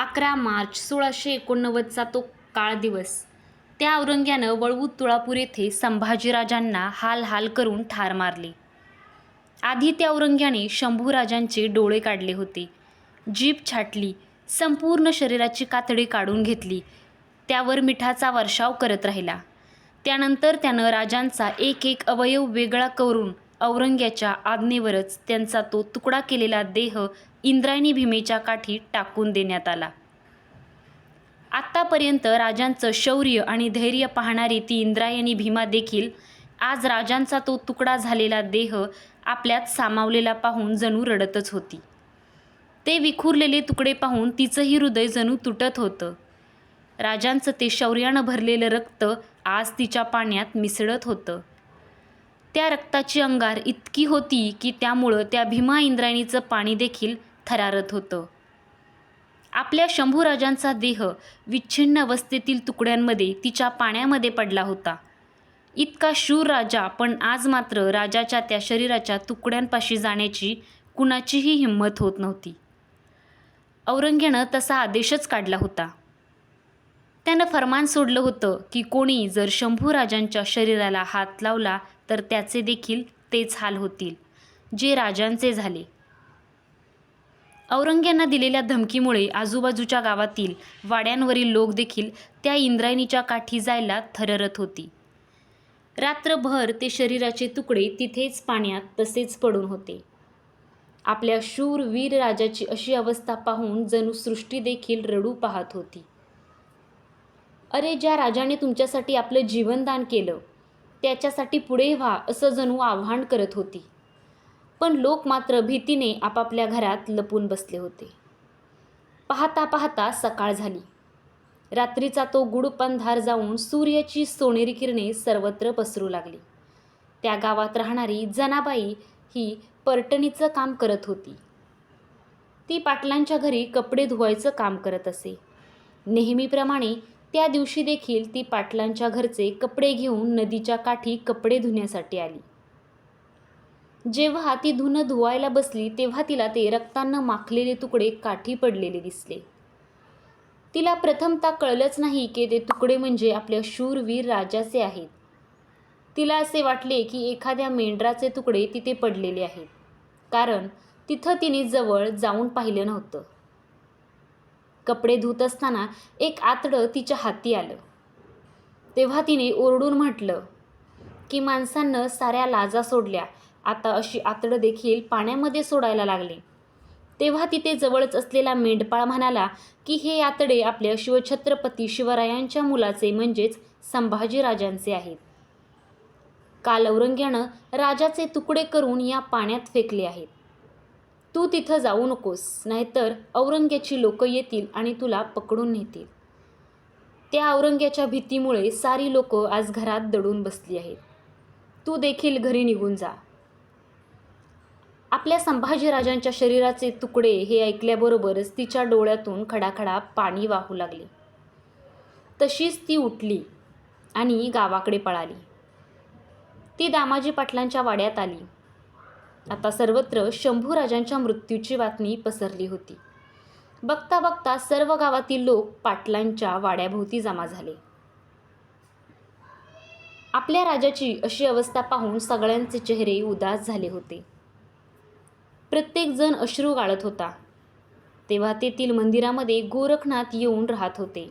अकरा मार्च सोळाशे एकोणनव्वदचा तो काळ दिवस. त्या औरंग्यानं वळवू तुळापूर येथे संभाजीराजांना हाल हाल करून ठार मारले. आधी त्या औरंग्याने शंभूराजांचे डोळे काढले होते. जीभ छाटली संपूर्ण शरीराची कातडी काढून घेतली. त्यावर मिठाचा वर्षाव करत राहिला. त्यानंतर त्यानं राजांचा एक एक अवयव वेगळा करून औरंग्याच्या आज्ञेवरच त्यांचा तो तुकडा केलेला देह इंद्रायणी भीमेच्या काठी टाकून देण्यात आला. आत्तापर्यंत राजांचं शौर्य आणि धैर्य पाहणारी ती इंद्रायणी भीमा देखील आज राजांचा तो तुकडा झालेला देह आपल्यात सामावलेला पाहून जणू रडतच होती. ते विखुरलेले तुकडे पाहून तिचंही हृदय जणू तुटत होतं. राजांचं ते शौर्यानं भरलेलं रक्त आज तिच्या पाण्यात मिसळत होतं. त्या रक्ताची अंगार इतकी होती की त्यामुळं त्या भीमा इंद्रायणीचं पाणी देखील थरारत होतं. आपल्या शंभूराजांचा देह विच्छिन्न अवस्थेतील तुकड्यांमध्ये तिच्या पाण्यामध्ये पडला होता. इतका शूर राजा पण आज मात्र राजाच्या त्या शरीराच्या तुकड्यांपाशी जाण्याची कुणाचीही हिंमत होत नव्हती. औरंग्यानं तसा आदेशच काढला होता. त्यानं फरमान सोडलं होतं की कोणी जर शंभूराजांच्या शरीराला हात लावला तर त्याचे देखील तेच हाल होतील जे राजांचे झाले. औरंग्यांना दिलेल्या धमकीमुळे आजूबाजूच्या गावातील वाड्यांवरील लोक देखील त्या इंद्रायणीच्या काठी जायला थररत होती. रात्रभर ते शरीराचे तुकडे तिथेच पाण्यात तसेच पडून होते. आपल्या शूर वीर राजाची अशी अवस्था पाहून जणू सृष्टी देखील रडू पाहत होती. अरे ज्या राजाने तुमच्यासाठी आपलं जीवनदान केलं त्याच्यासाठी पुढे व्हा असं जणू आव्हान करत होती. पण लोक मात्र भीतीने आपापल्या घरात लपून बसले होते. पाहता पाहता सकाळ झाली. रात्रीचा तो गुडपंधार जाऊन सूर्याची सोनेरी किरणे सर्वत्र पसरू लागली. त्या गावात राहणारी जनाबाई ही परटणीचं काम करत होती. ती पाटलांच्या घरी कपडे धुवायचं काम करत असे. नेहमीप्रमाणे त्या दिवशी देखील ती पाटलांच्या घरचे कपडे घेऊन नदीच्या काठी कपडे धुण्यासाठी आली. जेव्हा ती धुणं धुवायला बसली तेव्हा तिला ते रक्तानं माखलेले तुकडे काठी पडलेले दिसले. तिला प्रथमता कळलंच नाही की ते तुकडे म्हणजे आपल्या शूरवीर राजाचे आहेत. तिला असे वाटले की एखाद्या मेंढराचे तुकडे तिथे पडलेले आहेत. कारण तिथं तिने जवळ जाऊन पाहिलं नव्हतं. कपडे धुत असताना एक आतडं तिच्या हाती आलं. तेव्हा तिने ओरडून म्हटलं की माणसांनं साऱ्या लाजा सोडल्या. आता अशी आतडं देखील पाण्यामध्ये सोडायला लागले. तेव्हा तिथे जवळच असलेला मेंढपाळ म्हणाला की हे आतडे आपल्या शिवछत्रपती शिवरायांच्या मुलाचे म्हणजेच संभाजीराजांचे आहेत. काल औरंग्यानं राजाचे तुकडे करून या पाण्यात फेकले आहेत. तू तिथं जाऊ नकोस नाहीतर औरंग्याची लोक येतील आणि तुला पकडून नेतील. त्या औरंग्याच्या भीतीमुळे सारी लोक आज घरात दडून बसली आहेत. तू देखील घरी निघून जा. आपल्या संभाजीराजांच्या शरीराचे तुकडे हे ऐकल्याबरोबरच तिच्या डोळ्यातून खडाखडा पाणी वाहू लागले. तशीच ती उठली आणि गावाकडे पळाली. ती दामाजी पाटलांच्या वाड्यात आली. आता सर्वत्र शंभूराजांच्या मृत्यूची बातमी पसरली होती. बघता बघता सर्व गावातील लोक पाटलांच्या वाड्याभोवती जमा झाले. आपल्या राजाची अशी अवस्था पाहून सगळ्यांचे चेहरे उदास झाले होते. प्रत्येकजण अश्रू गाळत होता. तेव्हा तेथील मंदिरामध्ये गोरखनाथ येऊन राहत होते.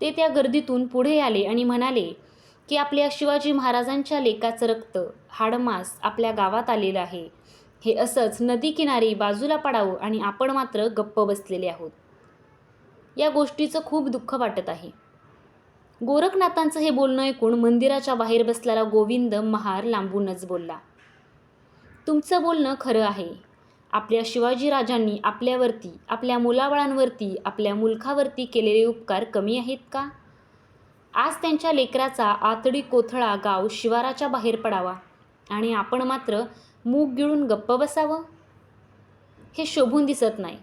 ते त्या गर्दीतून पुढे आले आणि म्हणाले की आपल्या शिवाजी महाराजांच्या लेकाचं रक्त हाडमास आपल्या गावात आलेलं आहे. हे असंच नदी किनारी बाजूला पडावं आणि आपण मात्र गप्प बसलेले आहोत. या गोष्टीचं खूप दुःख वाटत आहे. गोरखनाथांचं हे बोलणं ऐकून मंदिराच्या बाहेर बसलेला गोविंद महार लांबूनच बोलला तुमचं बोलणं खरं आहे. आपल्या शिवाजीराजांनी आपल्यावरती आपल्या मुलाबाळांवरती आपल्या मुलखावरती केलेले उपकार कमी आहेत का? आज त्यांच्या लेकराचा आतडी कोथळा गाव शिवाराच्या बाहेर पडावा आणि आपण मात्र मूग गिळून गप्प बसावं? हे शोभून दिसत नाही.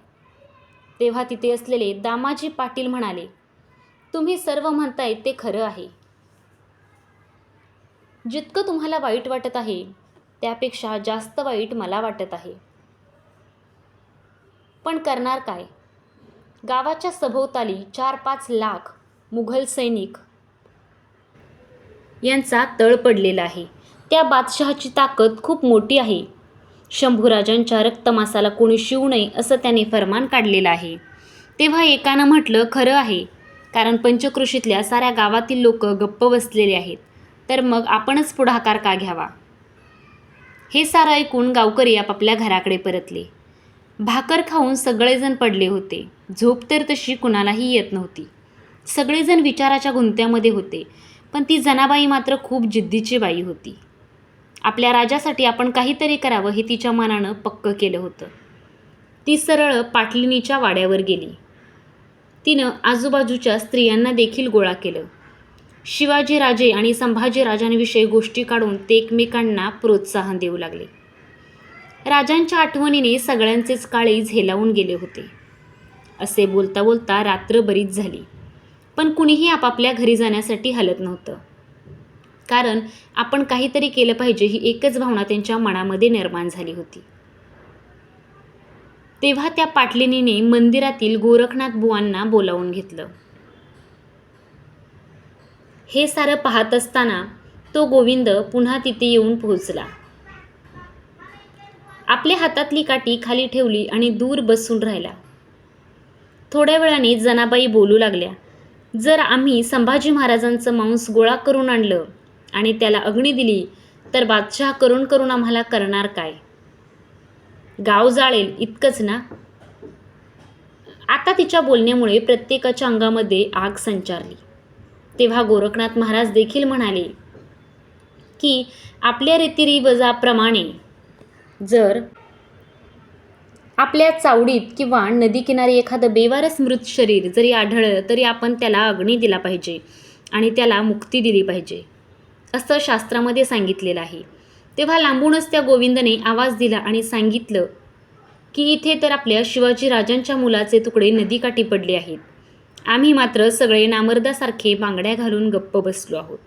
तेव्हा तिथे असलेले दामाजी पाटील म्हणाले तुम्ही सर्व म्हणताय ते खरं आहे. जितकं तुम्हाला वाईट वाटत आहे त्यापेक्षा जास्त वाईट मला वाटत आहे. पण करणार काय? गावाच्या सभोवताली चार पाच लाख मुघल सैनिक यांचा तळ पडलेला आहे. त्या बादशहाची ताकद खूप मोठी आहे. शंभूराजांच्या रक्तमासाला कोणी शिवू नये असं त्याने फरमान काढलेलं आहे. तेव्हा एकानं म्हटलं खरं आहे. कारण पंचकृषीतल्या साऱ्या गावातील लोक गप्प बसलेले आहेत. तर मग आपणच पुढाकार का घ्यावा? हे सारं ऐकून गावकरी आपापल्या घराकडे परतले. भाकर खाऊन सगळेजण पडले होते. झोप तर तशी कुणालाही येत नव्हती. सगळेजण विचाराच्या गुंत्यामध्ये होते. पण ती जनाबाई मात्र खूप जिद्दीची बाई होती. आपल्या राजासाठी आपण काहीतरी करावं हे तिच्या मनानं पक्क केलं होतं. ती सरळ पाटलिनीच्या वाड्यावर गेली. तिनं आजूबाजूच्या स्त्रियांना देखील गोळा केलं. शिवाजी राजे आणि संभाजी राजांविषयी गोष्टी काढून ते एकमेकांना प्रोत्साहन देऊ लागले. राजांच्या आठवणीने सगळ्यांचेच काळे झेलावून गेले होते. असे बोलता बोलता रात्र बरीच झाली. पण कुणीही आपापल्या घरी जाण्यासाठी हलत नव्हतं. कारण आपण काहीतरी केलं पाहिजे ही एकच भावना त्यांच्या मनामध्ये निर्माण झाली होती. तेव्हा त्या पाटलिनीने मंदिरातील गोरखनाथ बुवांना बोलावून घेतलं. हे सारं पाहत असताना तो गोविंद पुन्हा तिथे येऊन पोहोचला. आपल्या हातातली काठी खाली ठेवली आणि दूर बसून राहिला. थोड्या वेळाने जनाबाई बोलू लागल्या. जर आम्ही संभाजी महाराजांचं मांस गोळा करून आणलं आणि त्याला अग्नी दिली तर बादशहा करून करून आम्हाला करणार काय? गाव जाळेल इतकंच ना? आता तिच्या बोलण्यामुळे प्रत्येकाच्या अंगामध्ये आग संचारली. तेव्हा गोरखनाथ महाराज देखील म्हणाले की आपल्या रीतिरिवाजाप्रमाणे जर आपल्या चावडीत किंवा नदीकिनारी एखादं बेवारस मृत शरीर जरी आढळलं तरी आपण त्याला अग्नी दिला पाहिजे आणि त्याला मुक्ती दिली पाहिजे असं शास्त्रामध्ये सांगितलेलं आहे. तेव्हा लांबूनच त्या गोविंदने आवाज दिला आणि सांगितलं की इथे तर आपल्या शिवाजी राजांच्या मुलाचे तुकडे नदीकाठी पडले आहेत. आम्ही मात्र सगळे नामर्दासारखे बांगड्या घालून गप्प बसलो आहोत.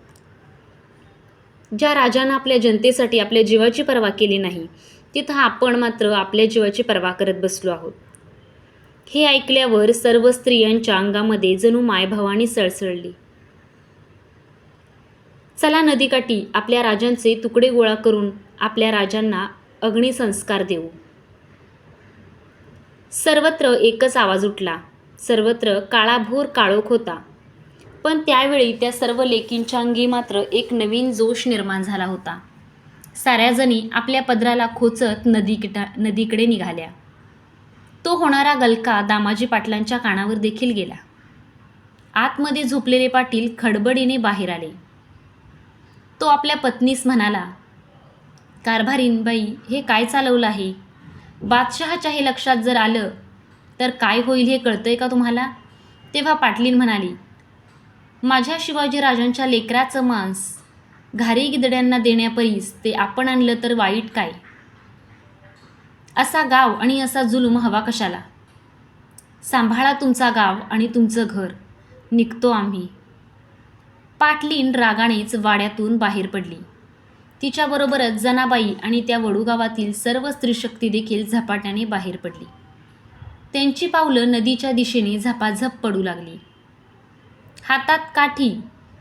ज्या राजानं आपल्या जनतेसाठी आपल्या जीवाची पर्वा केली नाही तिथं आपण मात्र आपल्या जीवाची पर्वा करत बसलो आहोत. हे ऐकल्यावर सर्व स्त्रियांच्या अंगामध्ये जणू मायभवानी सळसळली. चला नदीकाठी आपल्या राजांचे तुकडे गोळा करून आपल्या राजांना अग्निसंस्कार देऊ. सर्वत्र एकच आवाज उठला. सर्वत्र काळाभोर काळोख होता. पण त्यावेळी त्या सर्व लेकींच्या अंगी मात्र एक नवीन जोश निर्माण झाला होता. साऱ्याजणी आपल्या पदराला खोचत नदीकिटा नदीकडे निघाल्या. तो होणारा गलका दामाजी पाटलांच्या कानावर देखील गेला. आतमध्ये झोपलेले पाटील खडबडीने बाहेर आले. तो आपल्या पत्नीस म्हणाला कारभारीनबाई हे काय चालवलं आहे? बादशहाच्या हे लक्षात जर आलं तर काय होईल हे कळतंय का तुम्हाला? तेव्हा पाटलीन म्हणाली माझ्या शिवाजी राजांच्या लेकराचं मांस घारी गिदड्यांना देण्यापरीस ते आपण आणलं तर वाईट काय? असा गाव आणि असा जुलूम हवा कशाला? सांभाळा तुमचा गाव आणि तुमचं घर. निघतो आम्ही. पाटलीन रागानेच वाड्यातून बाहेर पडली. तिच्याबरोबरच जनाबाई आणि त्या वडूगावातील सर्व स्त्रीशक्ती देखील झपाट्याने बाहेर पडली. त्यांची पावलं नदीच्या दिशेने झपाझप पडू लागली. हातात काठी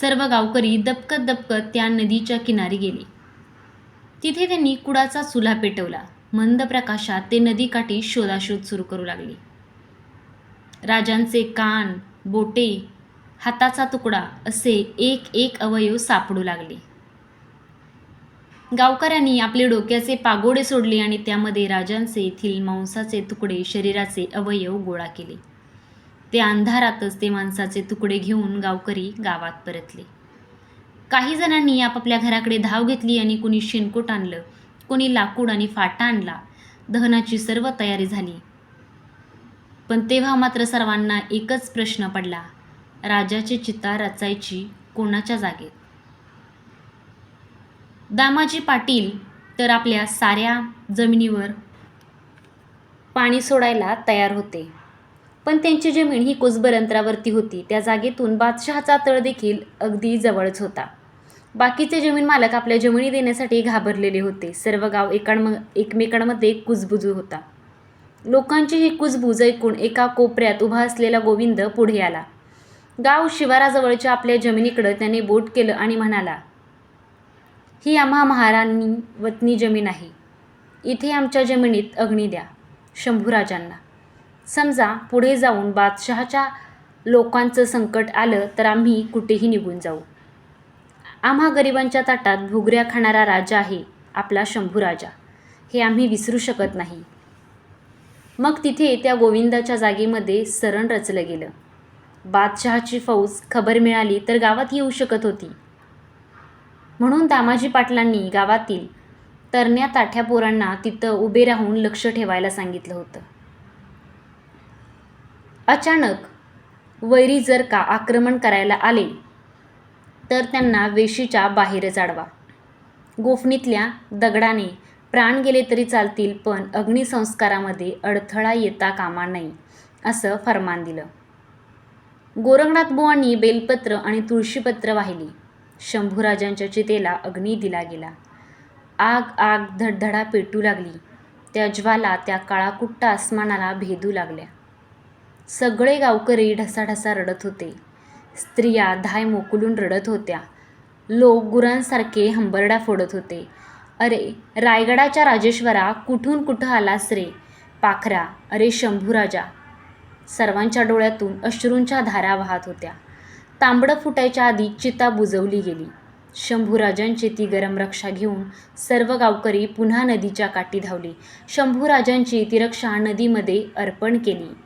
सर्व गावकरी दपकत दपकत त्या नदीच्या किनारी गेले. तिथे त्यांनी कुडाचा चुला पेटवला. मंद प्रकाशात ते नदीकाठी शोधाशोध सुरू करू लागले. राजांचे कान बोटे हाताचा तुकडा असे एक एक अवयव सापडू लागले. गावकऱ्यांनी आपले डोक्याचे पागोडे सोडले आणि त्यामध्ये राजांचे येथील मांसाचे तुकडे शरीराचे अवयव गोळा केले. ते अंधारातच ते माणसाचे तुकडे घेऊन गावकरी गावात परतले. काही जणांनी आपापल्या घराकडे धाव घेतली आणि कुणी शेणकोट आणलं कोणी लाकूड आणि फाटा आणला. दहनाची सर्व तयारी झाली. पण तेव्हा मात्र सर्वांना एकच प्रश्न पडला. राजाची चिता रचायची कोणाच्या जागेत? दामाजी पाटील तर आपल्या साऱ्या जमिनीवर पाणी सोडायला तयार होते. पण त्यांची जमीन ही कुसबर अंतरावरती होती त्या जागेतून बादशहाचा तळ देखील अगदी जवळच होता. बाकीचे जमीन मालक आपल्या जमिनी देण्यासाठी घाबरलेले होते. सर्व गाव एकांम एकमेकांमध्ये कुजबुजू होता. लोकांची ही कुजबूज ऐकून एका कोपऱ्यात उभा असलेला गोविंद पुढे आला. गाव शिवाराजवळच्या आपल्या जमिनीकडं त्याने बोट केलं आणि म्हणाला ही आम्हा महाराणी वतनी जमीन आहे. इथे आमच्या जमिनीत अग्नी द्या शंभूराजांना. समजा पुढे जाऊन बादशहाच्या लोकांचं संकट आलं तर आम्ही कुठेही निघून जाऊ. आम्हा गरिबांच्या ताटात भुगऱ्या खाणारा राजा आहे आपला शंभू राजा. हे आम्ही विसरू शकत नाही. मग तिथे त्या गोविंदाच्या जागेमध्ये सरण रचलं गेलं. बादशहाची फौज खबर मिळाली तर गावात येऊ शकत होती. म्हणून दामाजी पाटलांनी गावातील तरण्या ताठ्या पोरांना तिथं उभे राहून लक्ष ठेवायला सांगितलं होतं. अचानक वैरी जर का आक्रमण करायला आले तर त्यांना वेशीच्या बाहेर जाडवा. गोफणीतल्या दगडाने प्राण गेले तरी चालतील पण अग्निसंस्कारामध्ये अडथळा येता कामा नये असं फरमान दिलं. गोरखनाथ बुवांनी बेलपत्र आणि तुळशीपत्र वाहिली. शंभूराजांच्या चितेला अग्नी दिला गेला. आग आग धडधडा पेटू लागली. त्या ज्वाला त्या काळाकुट्ट आसमानाला भेदू लागल्या. सगळे गावकरी ढसाढसा रडत होते. स्त्रिया धाय मोकलून रडत होत्या. लोक गुरांसारखे हंबरडा फोडत होते. अरे रायगडाच्या राजेश्वरा कुठून कुठं आलास रे? पाखरा अरे शंभूराजा सर्वांच्या डोळ्यातून अश्रूंच्या धारा वाहत होत्या. तांबडं फुटायच्या आधी चिता बुजवली गेली. शंभूराजांची ती गरम रक्षा घेऊन सर्व गावकरी पुन्हा नदीच्या काठी धावली. शंभूराजांची ती रक्षा नदीमध्ये अर्पण केली.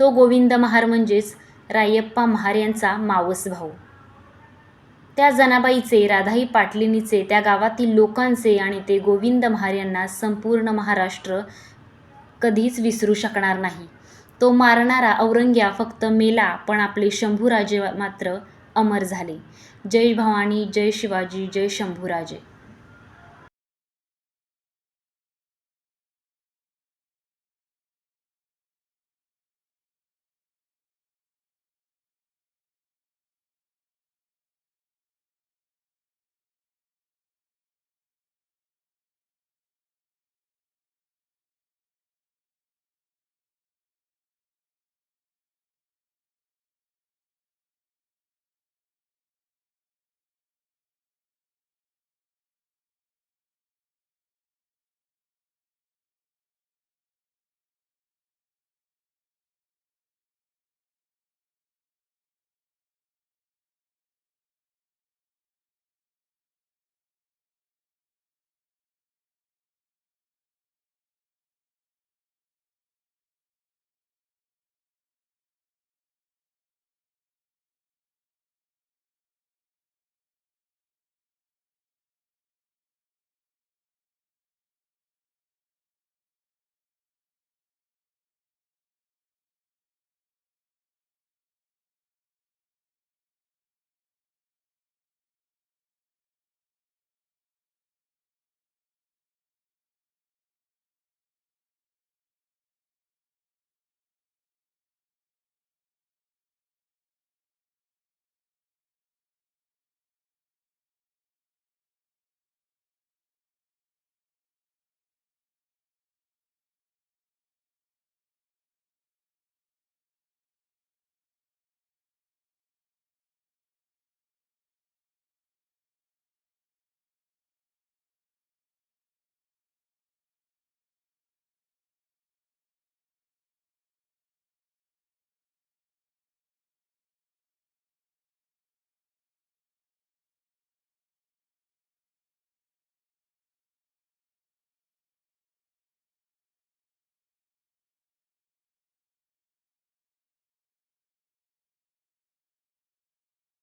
तो गोविंद महार म्हणजेच रायप्पा महार यांचा मावस भाऊ. त्या जनाबाईचे राधाई पाटलिनीचे त्या गावातील लोकांचे आणि ते गोविंद महार यांना संपूर्ण महाराष्ट्र कधीच विसरू शकणार नाही. तो मारणारा औरंग्या फक्त मेला पण आपले शंभूराजे मात्र अमर झाले. जय भवानी जय शिवाजी जय शंभूराजे.